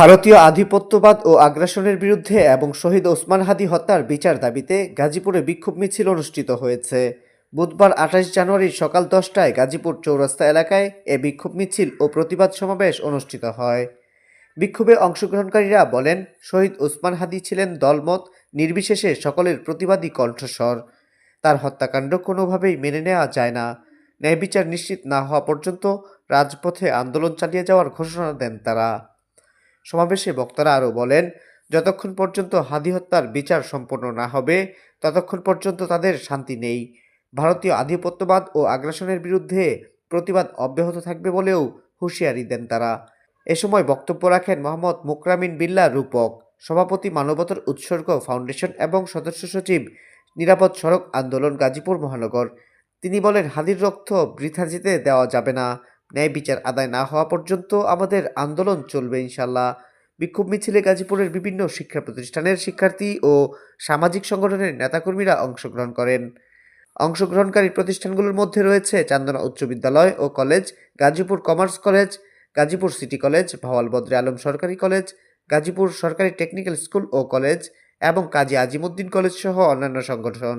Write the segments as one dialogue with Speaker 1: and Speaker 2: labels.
Speaker 1: ভারতীয় আধিপত্যবাদ ও আগ্রাসনের বিরুদ্ধে এবং শহীদ ওসমান হাদি হত্যার বিচার দাবিতে গাজীপুরে বিক্ষোভ মিছিল অনুষ্ঠিত হয়েছে বুধবার আঠাশ জানুয়ারি সকাল দশটায় গাজীপুর চৌরাস্তা এলাকায় এ বিক্ষোভ মিছিল ও প্রতিবাদ সমাবেশ অনুষ্ঠিত হয় বিক্ষোভে অংশগ্রহণকারীরা বলেন শহীদ ওসমান হাদি ছিলেন দলমত নির্বিশেষে সকলের প্রতিবাদী কণ্ঠস্বর তার হত্যাকাণ্ড কোনোভাবেই মেনে নেওয়া যায় না ন্যায় বিচার নিশ্চিত না হওয়া পর্যন্ত রাজপথে আন্দোলন চালিয়ে যাওয়ার ঘোষণা দেন তারা সমাবেশে বক্তারা আরও বলেন যতক্ষণ পর্যন্ত হাদি হত্যার বিচার সম্পন্ন না হবে ততক্ষণ পর্যন্ত তাদের শান্তি নেই ভারতীয় আধিপত্যবাদ ও আগ্রাসনের বিরুদ্ধে প্রতিবাদ অব্যাহত থাকবে বলেও হুঁশিয়ারি দেন তারা এ সময় বক্তব্য রাখেন মোহাম্মদ মুকরামিন বিল্লা রূপক সভাপতি মানবতার উৎসর্গ ফাউন্ডেশন এবং সদস্য সচিব নিরাপদ সড়ক আন্দোলন গাজীপুর মহানগর তিনি বলেন হাদির রক্ত বৃথা জিতে দেওয়া যাবে না ন্যায় বিচার আদায় না হওয়া পর্যন্ত আমাদের আন্দোলন চলবে ইনশাল্লাহ বিক্ষোভ মিছিলে গাজীপুরের বিভিন্ন শিক্ষা প্রতিষ্ঠানের শিক্ষার্থী ও সামাজিক সংগঠনের নেতাকর্মীরা অংশগ্রহণ করেন অংশগ্রহণকারী প্রতিষ্ঠানগুলোর মধ্যে রয়েছে চান্দনা উচ্চ বিদ্যালয় ও college Gazipur commerce college Gazipur city college Bhawal Badre Alam সরকারি কলেজ গাজীপুর সরকারি টেকনিক্যাল স্কুল ও কলেজ এবং কাজী আজিমুদ্দিন কলেজ সহ অন্যান্য সংগঠন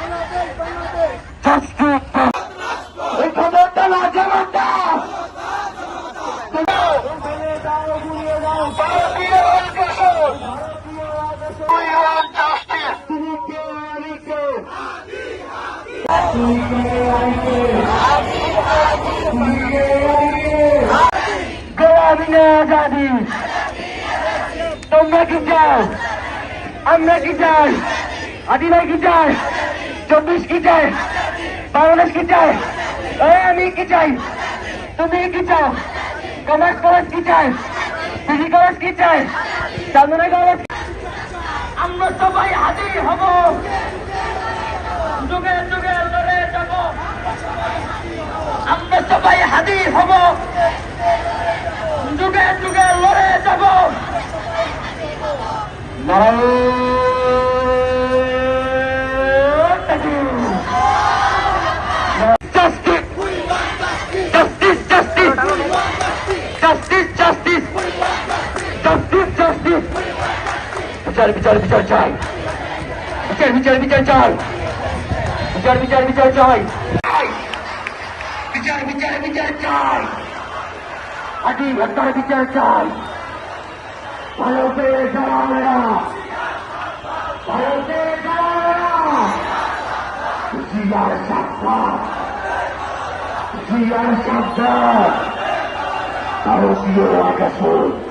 Speaker 2: আজাদি তোমরা কি চাও আমরা কি চব্বিশ কি চাই বাংলাদেশ কি আমি কি চাই তুমি কি চাও কমার্স কলেজ কি চাই সিজি কলেজ কি চাই চান্দনা কলেজ আমরা সবাই হাজির হব যুগে যুগে আমরা সবাই হাজির হব যুগে যুগে লড়ে যাব লড়াই বিচার বিচার বিচার চাই বিচার বিচার বিচার চাই বিচার বিচার বিচার চাই বিচার বিচার বিচার চাই আদি হত্যার বিচার চাই ভারতের দাঁড়াবেরা ভারতের দাঁড়াবেরা জিয়ার সাক্ষাৎ জিয়ার সাক্ষাৎ ভারতীয় আকাশ